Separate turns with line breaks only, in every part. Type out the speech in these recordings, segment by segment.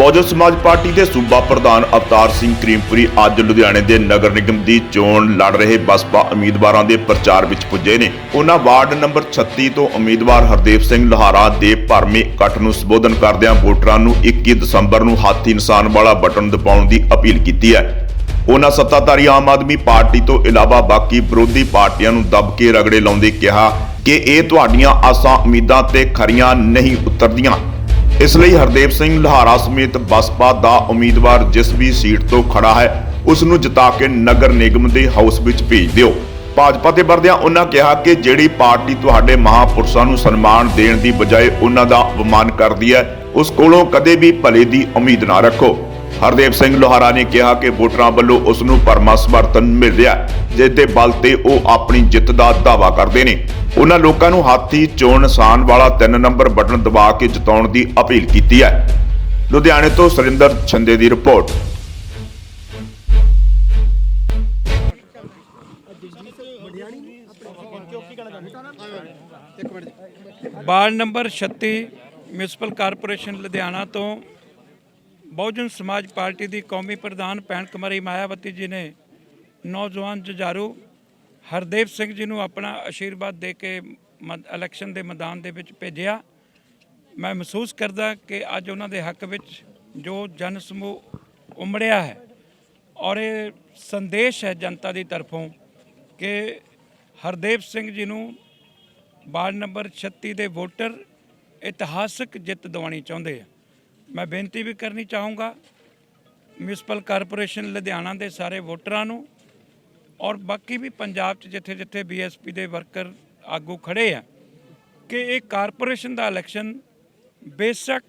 ਬਹੁਜਨ ਸਮਾਜ ਪਾਰਟੀ ਦੇ ਸੂਬਾ ਪ੍ਰਧਾਨ ਅਵਤਾਰ ਸਿੰਘ ਕਰੀਮਪੁਰੀ ਅੱਜ ਲੁਧਿਆਣੇ ਦੇ ਨਗਰ ਨਿਗਮ ਦੀ ਚੋਣ ਲੜ ਰਹੇ ਬਸਪਾ ਉਮੀਦਵਾਰਾਂ ਦੇ ਪ੍ਰਚਾਰ ਵਿੱਚ ਪੁੱਜੇ ਨੇ। ਉਹਨਾਂ ਵਾਰਡ ਨੰਬਰ 36 ਤੋਂ ਉਮੀਦਵਾਰ ਹਰਦੇਵ ਸਿੰਘ ਲੋਹਾਰਾ ਦੇ ਭਰਮੇ ਇਕੱਠ ਨੂੰ ਸੰਬੋਧਨ ਕਰਦਿਆਂ ਵੋਟਰਾਂ ਨੂੰ 21 ਦਸੰਬਰ ਨੂੰ ਹਾਥੀ ਨਿਸ਼ਾਨ ਵਾਲਾ ਬਟਨ ਦਬਾਉਣ ਦੀ ਅਪੀਲ ਕੀਤੀ ਹੈ। ਉਹਨਾਂ ਸੱਤਾਧਾਰੀ ਆਮ ਆਦਮੀ ਪਾਰਟੀ ਤੋਂ ਇਲਾਵਾ ਬਾਕੀ ਵਿਰੋਧੀ ਪਾਰਟੀਆਂ ਨੂੰ ਦਬ ਕੇ ਰਗੜੇ ਲਾਉਂਦੇ ਕਿਹਾ ਕਿ ਇਹ ਤੁਹਾਡੀਆਂ ਆਸਾਂ ਉਮੀਦਾਂ ਤੇ ਖਰੀਆਂ ਨਹੀਂ ਉਤਰਦੀਆਂ। ਇਸ ਲਈ ਹਰਦੇਵ ਸਿੰਘ ਲੋਹਾਰਾ ਸਮੇਤ ਬਸਪਾ ਦਾ ਉਮੀਦਵਾਰ ਜਿਸ ਵੀ ਸੀਟ ਤੋਂ ਖੜਾ ਹੈ, ਉਸ ਨੂੰ ਜਿਤਾ ਕੇ ਨਗਰ ਨਿਗਮ ਦੇ ਹਾਊਸ ਵਿੱਚ ਭੇਜ ਦਿਓ। ਭਾਜਪਾ ਤੇ ਵਰਦਿਆਂ ਉਹਨਾਂ ਕਿਹਾ ਕਿ ਜਿਹੜੀ ਪਾਰਟੀ ਤੁਹਾਡੇ ਮਹਾਪੁਰਸ਼ਾਂ ਨੂੰ ਸਨਮਾਨ ਦੇਣ ਦੀ ਬਜਾਏ ਉਹਨਾਂ ਦਾ ਅਪਮਾਨ ਕਰਦੀ ਹੈ, ਉਸ ਕੋਲੋਂ ਕਦੇ ਵੀ ਭਲੇ ਦੀ ਉਮੀਦ ਨਾ ਰੱਖੋ। ਹਰਦੇਵ ਸਿੰਘ ਲੋਹਾਰਾ ਨੇ ਕਿਹਾ ਕਿ ਵੋਟਰਾਂ ਵੱਲੋਂ ਉਸ ਨੂੰ ਪਰਮਾ ਸਮਰਥਨ ਮਿਲ ਰਿਹਾ ਜਿਸ ਦੇ ਬਲ ਤੇ ਉਹ ਆਪਣੀ ਜਿੱਤ ਦਾ ਦਾਅਵਾ ਕਰਦੇ ਨੇ। ਉਹਨਾਂ ਲੋਕਾਂ ਨੂੰ ਹਾਥੀ, ਚੋਣ ਨਿਸ਼ਾਨ ਵਾਲਾ 3 ਨੰਬਰ ਬਟਨ ਦਬਾ ਕੇ ਜਿਤਾਉਣ ਦੀ ਅਪੀਲ ਕੀਤੀ ਹੈ। ਲੁਧਿਆਣੇ ਤੋਂ ਸੁਰਿੰਦਰ ਛੰਦੇ ਦੀ report.
Ward number 36 municipal corporation Ludhiana ਤੋਂ ਬਹੁਜਨ ਸਮਾਜ ਪਾਰਟੀ ਦੀ ਕੌਮੀ ਪ੍ਰਧਾਨ ਭੈਣ ਕੁਮਾਰੀ ਮਾਇਆਵਤੀ ਜੀ ਨੇ ਨੌਜਵਾਨ ਜੁਝਾਰੂ ਹਰਦੇਵ ਸਿੰਘ ਜੀ ਨੂੰ ਆਪਣਾ ਆਸ਼ੀਰਵਾਦ ਦੇ ਕੇ ਮ- ਇਲੈਕਸ਼ਨ ਦੇ ਮੈਦਾਨ ਦੇ ਵਿੱਚ ਭੇਜਿਆ। ਮੈਂ ਮਹਿਸੂਸ ਕਰਦਾ ਕਿ ਅੱਜ ਉਹਨਾਂ ਦੇ ਹੱਕ ਵਿੱਚ ਜੋ ਜਨ ਸਮੂਹ ਉਮੜਿਆ ਹੈ ਔਰ ਇਹ ਸੰਦੇਸ਼ ਹੈ ਜਨਤਾ ਦੀ ਤਰਫੋਂ ਕਿ ਹਰਦੇਵ ਸਿੰਘ ਜੀ ਨੂੰ ਵਾਰਡ ਨੰਬਰ 36 ਦੇ ਵੋਟਰ ਇਤਿਹਾਸਕ ਜਿੱਤ ਦਿਵਾਉਣੀ ਚਾਹੁੰਦੇ ਆ। ਮੈਂ ਬੇਨਤੀ ਵੀ ਕਰਨੀ ਚਾਹੂੰਗਾ ਮਿਊਨਿਸਪਲ ਕਾਰਪੋਰੇਸ਼ਨ ਲੁਧਿਆਣਾ ਦੇ ਸਾਰੇ ਵੋਟਰਾਂ ਨੂੰ ਔਰ ਬਾਕੀ ਵੀ ਪੰਜਾਬ 'ਚ ਜਿੱਥੇ ਜਿੱਥੇ ਬੀਐਸਪੀ ਦੇ ਵਰਕਰ ਆਗੂ ਖੜੇ ਆ, ਕਿ ਇਹ ਕਾਰਪੋਰੇਸ਼ਨ ਦਾ ਇਲੈਕਸ਼ਨ ਬੇਸ਼ੱਕ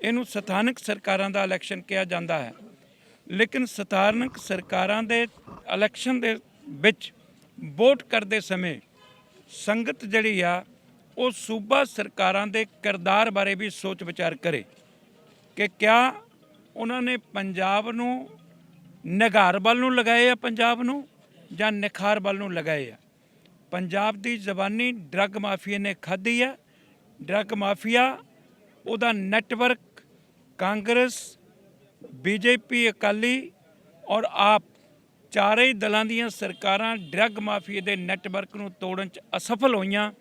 ਇਹਨੂੰ ਸਥਾਨਕ ਸਰਕਾਰਾਂ ਦਾ ਇਲੈਕਸ਼ਨ ਕਿਹਾ ਜਾਂਦਾ ਹੈ, ਲੇਕਿਨ ਸਥਾਨਕ ਸਰਕਾਰਾਂ ਦੇ ਇਲੈਕਸ਼ਨ ਦੇ ਵਿੱਚ ਵੋਟ ਕਰਦੇ ਸਮੇਂ ਸੰਗਤ ਜਿਹੜੀ ਆ, ਉਹ ਸੂਬਾ ਸਰਕਾਰਾਂ ਦੇ ਕਿਰਦਾਰ ਬਾਰੇ ਵੀ ਸੋਚ ਵਿਚਾਰ ਕਰੇ ਕਿ ਕਿਆ ਉਹਨਾਂ ਨੇ ਪੰਜਾਬ ਨੂੰ ਨਿਗਾਰ ਵੱਲ ਨੂੰ ਲਗਾਏ ਆ ਪੰਜਾਬ ਨੂੰ? ਜਾਂ ਨਿਖਾਰ ਵੱਲ ਨੂੰ ਲਗਾਏ ਆ। ਪੰਜਾਬ ਦੀ ਜ਼ਬਾਨੀ ਡਰੱਗ ਮਾਫੀਆ ਨੇ ਖਾਧੀ ਆ। ਡਰੱਗ ਮਾਫੀਆ, ਉਹਦਾ ਨੈਟਵਰਕ ਕਾਂਗਰਸ, ਬੀਜੇਪੀ, ਅਕਾਲੀ ਔਰ ਆਪ ਚਾਰੇ ਦਲਾਂ ਦੀਆਂ ਸਰਕਾਰਾਂ ਡਰੱਗ ਮਾਫੀਆ ਦੇ ਨੈਟਵਰਕ ਨੂੰ ਤੋੜਨ 'ਚ ਅਸਫਲ ਹੋਈਆਂ।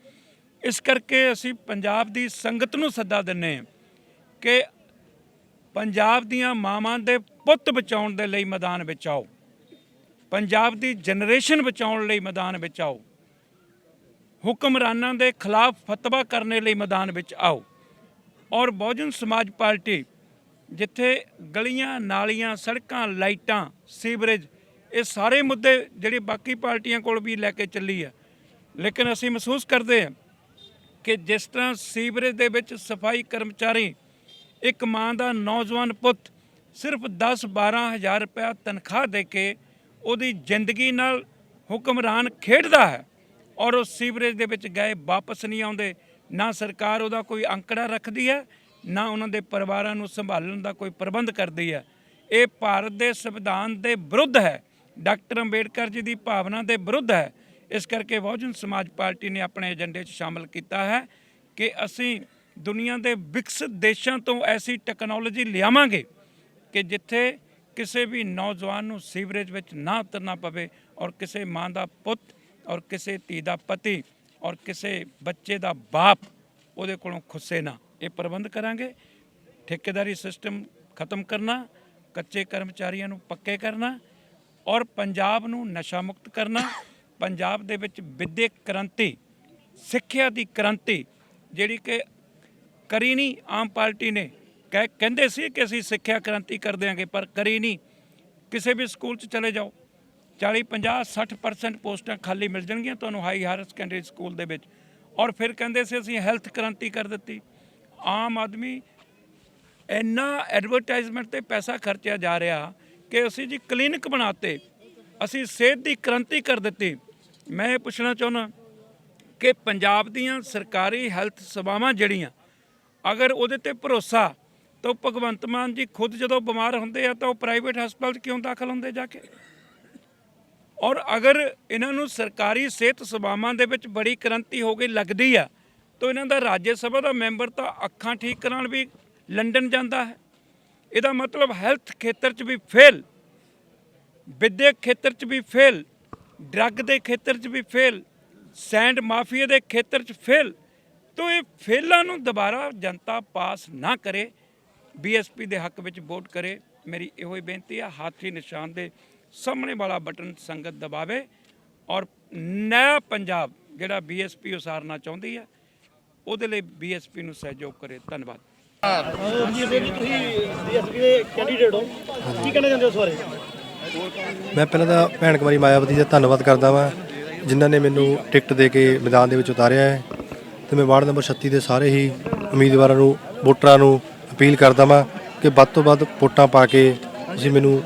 ਇਸ ਕਰਕੇ ਅਸੀਂ ਪੰਜਾਬ ਦੀ ਸੰਗਤ ਨੂੰ ਸੱਦਾ ਦਿੰਨੇ ਹਾਂ ਕਿ ਪੰਜਾਬ ਦੀਆਂ ਮਾਵਾਂ ਦੇ ਪੁੱਤ ਬਚਾਉਣ ਦੇ ਲਈ ਮੈਦਾਨ ਵਿੱਚ ਆਓ। ਪੰਜਾਬ ਦੀ ਜਨਰੇਸ਼ਨ ਬਚਾਉਣ ਲਈ ਮੈਦਾਨ ਵਿੱਚ ਆਓ। ਹੁਕਮਰਾਨਾਂ ਦੇ ਖਿਲਾਫ ਫਤਵਾ ਕਰਨੇ ਲਈ ਮੈਦਾਨ ਵਿੱਚ ਆਓ। ਔਰ ਬਹੁਜਨ ਸਮਾਜ ਪਾਰਟੀ ਜਿੱਥੇ ਗਲੀਆਂ, ਨਾਲੀਆਂ, ਸੜਕਾਂ, ਲਾਈਟਾਂ, ਸੀਵਰੇਜ, ਇਹ ਸਾਰੇ ਮੁੱਦੇ ਜਿਹੜੇ ਬਾਕੀ ਪਾਰਟੀਆਂ ਕੋਲ ਵੀ ਲੈ ਕੇ ਚੱਲੀ ਆ ਲੇਕਿਨ ਅਸੀਂ ਮਹਿਸੂਸ ਕਰਦੇ ਹਾਂ ਕਿ ਜਿਸ ਤਰ੍ਹਾਂ ਸੀਵਰੇਜ ਦੇ ਵਿੱਚ ਸਫ਼ਾਈ ਕਰਮਚਾਰੀ, ਇੱਕ ਮਾਂ ਦਾ ਨੌਜਵਾਨ ਪੁੱਤ ਸਿਰਫ 10-12 ਹਜ਼ਾਰ ਰੁਪਇਆ ਤਨਖਾਹ ਦੇ ਕੇ ਉਹਦੀ ਜ਼ਿੰਦਗੀ ਨਾਲ ਹੁਕਮਰਾਨ ਖੇਡਦਾ ਹੈ ਔਰ ਉਹ ਸੀਵਰੇਜ ਦੇ ਵਿੱਚ ਗਏ, ਵਾਪਸ ਨਹੀਂ ਆਉਂਦੇ। ਨਾ ਸਰਕਾਰ ਉਹਦਾ ਕੋਈ ਅੰਕੜਾ ਰੱਖਦੀ ਹੈ, ਨਾ ਉਹਨਾਂ ਦੇ ਪਰਿਵਾਰਾਂ ਨੂੰ ਸੰਭਾਲਣ ਦਾ ਕੋਈ ਪ੍ਰਬੰਧ ਕਰਦੀ ਹੈ। ਇਹ ਭਾਰਤ ਦੇ ਸੰਵਿਧਾਨ ਦੇ ਵਿਰੁੱਧ ਹੈ। ਡਾਕਟਰ ਅੰਬੇਡਕਰ ਜੀ ਦੀ ਭਾਵਨਾ ਦੇ ਵਿਰੁੱਧ ਹੈ। ਇਸ ਕਰਕੇ ਬਹੁਜਨ ਸਮਾਜ ਪਾਰਟੀ ਨੇ ਆਪਣੇ ਏਜੰਡੇ 'ਚ ਸ਼ਾਮਲ ਕੀਤਾ ਹੈ ਕਿ ਅਸੀਂ ਦੁਨੀਆ ਦੇ ਵਿਕਸਿਤ ਦੇਸ਼ਾਂ ਤੋਂ ਐਸੀ ਟੈਕਨੋਲੋਜੀ ਲਿਆਵਾਂਗੇ ਕਿ ਜਿੱਥੇ ਕਿਸੇ ਵੀ ਨੌਜਵਾਨ ਨੂੰ ਸੀਵਰੇਜ ਵਿੱਚ ਨਾ ਉਤਰਨਾ ਪਵੇ ਔਰ ਕਿਸੇ ਮਾਂ ਦਾ ਪੁੱਤ ਔਰ ਕਿਸੇ ਧੀ ਦਾ ਪਤੀ ਔਰ ਕਿਸੇ ਬੱਚੇ ਦਾ ਬਾਪ ਉਹਦੇ ਕੋਲੋਂ ਖੁੱਸੇ ਨਾ। ਇਹ ਪ੍ਰਬੰਧ ਕਰਾਂਗੇ। ਠੇਕੇਦਾਰੀ ਸਿਸਟਮ ਖਤਮ ਕਰਨਾ, ਕੱਚੇ ਕਰਮਚਾਰੀਆਂ ਨੂੰ ਪੱਕੇ ਕਰਨਾ ਔਰ ਪੰਜਾਬ ਨੂੰ ਨਸ਼ਾ ਮੁਕਤ ਕਰਨਾ। ਪੰਜਾਬ ਦੇ ਵਿੱਚ ਵਿਦਿਅਕ ਕ੍ਰਾਂਤੀ, ਸਿੱਖਿਆ ਦੀ ਕ੍ਰਾਂਤੀ ਜਿਹੜੀ ਕਿ ਕਰੀ ਨਹੀਂ, ਆਮ ਪਾਰਟੀ ਨੇ ਕਹਿ ਕਹਿੰਦੇ ਸੀ ਕਿ ਅਸੀਂ ਸਿੱਖਿਆ ਕ੍ਰਾਂਤੀ ਕਰ ਦਿਆਂਗੇ, ਪਰ ਕਰੀ ਨਹੀਂ। ਕਿਸੇ ਵੀ ਸਕੂਲ 'ਚ ਚਲੇ ਜਾਓ। 40 50 60% ਪੋਸਟਾਂ ਖਾਲੀ ਮਿਲ ਜਾਣਗੀਆਂ ਤੁਹਾਨੂੰ ਹਾਈ ਹਾਇਰ ਸੈਕੰਡਰੀ ਸਕੂਲ ਦੇ ਵਿੱਚ। ਔਰ ਫਿਰ ਕਹਿੰਦੇ ਸੀ ਅਸੀਂ ਹੈਲਥ ਕ੍ਰਾਂਤੀ ਕਰ ਦਿੱਤੀ। ਆਮ ਆਦਮੀ ਇੰਨਾ ਐਡਵਰਟਾਈਜ਼ਮੈਂਟ ਤੇ ਪੈਸਾ ਖਰਚਿਆ ਜਾ ਰਿਹਾ ਕਿ ਅਸੀਂ ਜੀ ਕਲੀਨਿਕ ਬਣਾਤੇ। ਅਸੀਂ ਸਿਹਤ ਦੀ ਕ੍ਰਾਂਤੀ ਕਰ ਦਿੱਤੀ। ਮੈਂ ਇਹ ਪੁੱਛਣਾ ਚਾਹੁੰਦਾ ਕਿ ਪੰਜਾਬ ਦੀਆਂ ਸਰਕਾਰੀ ਹੈਲਥ ਸੇਵਾਵਾਂ ਜਿਹੜੀਆਂ, ਅਗਰ ਉਹਦੇ ਤੇ ਭਰੋਸਾ ਤਾਂ ਉਹ ਭਗਵੰਤ ਮਾਨ ਜੀ ਖੁਦ ਜਦੋਂ ਬਿਮਾਰ ਹੁੰਦੇ ਆ ਤਾਂ ਉਹ ਪ੍ਰਾਈਵੇਟ ਹਸਪਤਾਲ 'ਚ ਕਿਉਂ ਦਾਖਲ ਹੁੰਦੇ ਜਾ ਕੇ? ਔਰ ਅਗਰ ਇਹਨਾਂ ਨੂੰ ਸਰਕਾਰੀ ਸਿਹਤ ਸੇਵਾਵਾਂ ਦੇ ਵਿੱਚ ਬੜੀ ਕ੍ਰਾਂਤੀ ਹੋ ਗਈ, ਲੱਗਦੀ ਆ, ਤਾਂ ਇਹਨਾਂ ਦਾ ਰਾਜ ਸਭਾ ਦਾ ਮੈਂਬਰ ਤਾਂ ਅੱਖਾਂ ਠੀਕ ਕਰਾਉਣ ਵੀ ਲੰਡਨ ਜਾਂਦਾ ਹੈ। ਇਹਦਾ ਮਤਲਬ ਹੈਲਥ ਖੇਤਰ 'ਚ ਵੀ ਫੇਲ, ਵਿਦਿਅਕ ਖੇਤਰ 'ਚ ਵੀ ਫੇਲ, ਡਰੱਗ ਦੇ ਖੇਤਰ 'ਚ ਵੀ ਫੇਲ, ਸੈਂਡ ਮਾਫੀਆ ਦੇ ਖੇਤਰ 'ਚ ਫੇਲ, ਤੋਂ ਇਹ ਫੇਲਾਂ ਨੂੰ ਦੁਬਾਰਾ ਜਨਤਾ ਪਾਸ ਨਾ ਕਰੇ। ਬੀਐਸਪੀ ਦੇ ਹੱਕ ਵਿੱਚ ਵੋਟ ਕਰੇ, ਮੇਰੀ ਇਹੋ ਹੀ ਬੇਨਤੀ ਆ, ਹਾਥੀ ਨਿਸ਼ਾਨ ਦੇ ਸਾਹਮਣੇ ਵਾਲਾ ਬਟਨ ਸੰਗਤ ਦਬਾਵੇ ਔਰ ਨਇਆ ਪੰਜਾਬ ਜਿਹੜਾ ਬੀਐਸਪੀ ਉਸਾਰਨਾ ਚਾਹੁੰਦੀ ਹੈ ਉਹਦੇ ਲਈ ਬੀਐਸਪੀ ਨੂੰ ਸਹਿਯੋਗ ਕਰੇ। ਧੰਨਵਾਦ।
ਜੀ ਜੀ ਤੁਸੀਂ ਡੀਐਸਪੀ ਦੇ ਕੈਂਡੀਡੇਟ ਹੋ ਕੀ ਕਹਿਣਾ ਚਾਹੁੰਦੇ ਹੋ ਇਸ
ਮੈਂ ਪਹਿਲਾਂ ਤਾਂ ਭੈਣ ਕੁਮਾਰੀ ਮਾਇਆਵਤੀ ਦਾ ਧੰਨਵਾਦ ਕਰਦਾ ਵਾਂ, ਜਿਨ੍ਹਾਂ ਨੇ ਮੈਨੂੰ ਟਿਕਟ ਦੇ ਕੇ ਮੈਦਾਨ ਦੇ ਵਿੱਚ ਉਤਾਰਿਆ ਹੈ। ਤੇ ਮੈਂ ਵਾਰਡ ਨੰਬਰ 36 ਦੇ ਸਾਰੇ ਹੀ ਉਮੀਦਵਾਰਾਂ ਨੂੰ, ਵੋਟਰਾਂ ਨੂੰ ਅਪੀਲ ਕਰਦਾ ਵਾਂ ਕਿ ਵੱਧ ਤੋਂ ਵੱਧ ਵੋਟਾਂ ਪਾ ਕੇ ਤੁਸੀਂ ਮੈਨੂੰ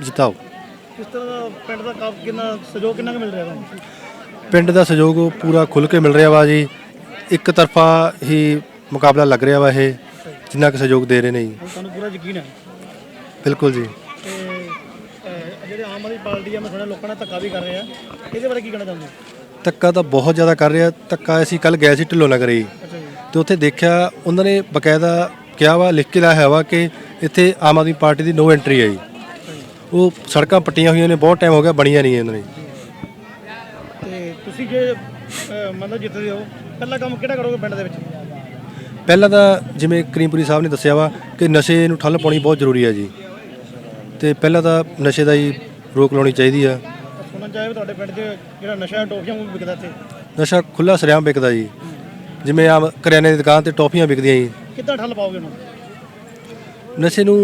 ਜਿਤਾਓ।
ਕਿਸ ਤਰ੍ਹਾਂ ਦਾ ਪਿੰਡ ਦਾ ਕੰਮ ਕਿੰਨਾ ਸਹਿਯੋਗ ਕਿੰਨਾ ਕੁ ਮਿਲ ਰਿਹਾ ਤੁਹਾਨੂੰ?
ਪਿੰਡ ਦਾ ਸਹਿਯੋਗ ਪੂਰਾ ਖੁੱਲ ਕੇ ਮਿਲ ਰਿਹਾ ਵਾ ਜੀ। ਇੱਕ ਤਰਫਾ ਹੀ ਮੁਕਾਬਲਾ ਲੱਗ ਰਿਹਾ ਵਾ ਇਹ ਜਿੰਨਾ ਕੁ ਸਹਿਯੋਗ ਦੇ ਰਹੇ ਨੇ ਜੀ।
ਤੁਹਾਨੂੰ ਪੂਰਾ ਯਕੀਨ ਹੈ?
ਬਿਲਕੁਲ ਜੀ।
ਤੇ ਅਹ, ਜਿਹੜੇ ਆਮ ਆਦਮੀ ਪਾਰਟੀ ਆ ਮੈਂ ਸੁਣਿਆ ਲੋਕਾਂ ਨੇ ਧੱਕਾ ਵੀ ਕਰ ਰਹੇ ਆ। ਇਹਦੇ ਬਾਰੇ ਕੀ ਕਹਿਣਾ ਚਾਹੁੰਦੇ ਹੋ?
ਧੱਕਾ ਤਾਂ ਬਹੁਤ ਜ਼ਿਆਦਾ ਕਰ ਰਿਹਾ। ਧੱਕਾ ਅਸੀਂ ਕੱਲ ਗਏ ਸੀ ਢਿੱਲੋਂ ਨਗਰ
ਜੀ।
ਤੇ ਉੱਥੇ ਦੇਖਿਆ ਉਹਨਾਂ ਨੇ ਬਕਾਇਦਾ ਕਿਹਾ ਵਾ ਲਿਖ ਕੇ ਲਾਇਆ ਹੈ ਵਾ ਕਿ ਇੱਥੇ ਆਮ ਆਦਮੀ ਪਾਰਟੀ ਦੀ ਨੋ ਐਂਟਰੀ ਹੈ ਜੀ। ਉਹ ਸੜਕਾਂ ਪੱਟੀਆਂ ਹੋਈਆਂ ਨੇ ਬਹੁਤ ਟਾਈਮ ਹੋ ਗਿਆ ਬਣੀਆਂ ਨਹੀਂ ਉਹਨਾਂ ਨੇ।
ਤੇ ਤੁਸੀਂ ਜੇ ਅਹ, ਮਤਲਬ ਜਿੱਤਦੇ ਹੋ ਪਹਿਲਾ ਕੰਮ ਕਿਹੜਾ ਕਰੋਗੇ ਪਿੰਡ ਦੇ ਵਿੱਚ?
ਪਹਿਲਾਂ ਤਾਂ ਜਿਵੇਂ ਕਰੀਮਪੁਰੀ ਸਾਹਿਬ ਨੇ ਦੱਸਿਆ ਵਾ ਕਿ ਨਸ਼ੇ ਨੂੰ ਠੱਲ ਪਾਉਣੀ ਬਹੁਤ ਜ਼ਰੂਰੀ ਹੈ ਜੀ। ਤੇ ਪਹਿਲਾਂ ਤਾਂ ਨਸ਼ੇ ਦਾ ਹੀ ਰੋਕ ਲਾਉਣੀ ਚਾਹੀਦੀ ਆ।
ਸੁਣਨ ਚਾਹੇ ਤੁਹਾਡੇ ਪਿੰਡ 'ਚ ਜਿਹੜਾ ਨਸ਼ਾ ਟੋਫੀਆਂ ਵੀ ਵਿਕਦਾ ਇੱਥੇ।
ਨਸ਼ਾ ਖੁੱਲਾ ਸਰਿਆਮ ਵਿਕਦਾ ਜੀ। ਜਿਵੇਂ ਆਮ ਕਰਿਆਨੇ ਦੀ ਦੁਕਾਨ ਤੇ ਟੌਫੀਆਂ ਵਿਕਦੀਆਂ ਜੀ।
ਕਿੱਦਾਂ ਠੱਲ ਪਾਓਗੇ ਉਹਨੂੰ
ਨਸ਼ੇ ਨੂੰ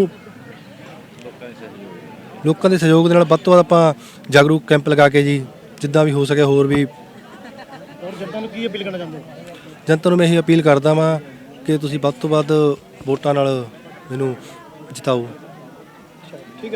ਲੋਕਾਂ ਦੇ ਸਹਿਯੋਗ ਦੇ ਨਾਲ ਵੱਧ ਤੋਂ ਵੱਧ ਆਪਾਂ ਜਾਗਰੂਕ ਕੈਂਪ ਲਗਾ ਕੇ ਜੀ ਜਿੱਦਾਂ ਵੀ ਹੋ ਸਕੇ ਹੋਰ ਵੀ
ਹੋਰ ਜਨਤਾ ਨੂੰ ਕੀ ਅਪੀਲ ਕਰਨਾ ਚਾਹੁੰਦੇ ਹੋ?
ਜਨਤਾ ਨੂੰ ਮੈਂ ਇਹੀ ਅਪੀਲ ਕਰਦਾ ਵਾਂ ਕਿ ਤੁਸੀਂ ਵੱਧ ਤੋਂ ਵੱਧ ਵੋਟਾਂ ਨਾਲ ਮੈਨੂੰ ਜਿਤਾਓ।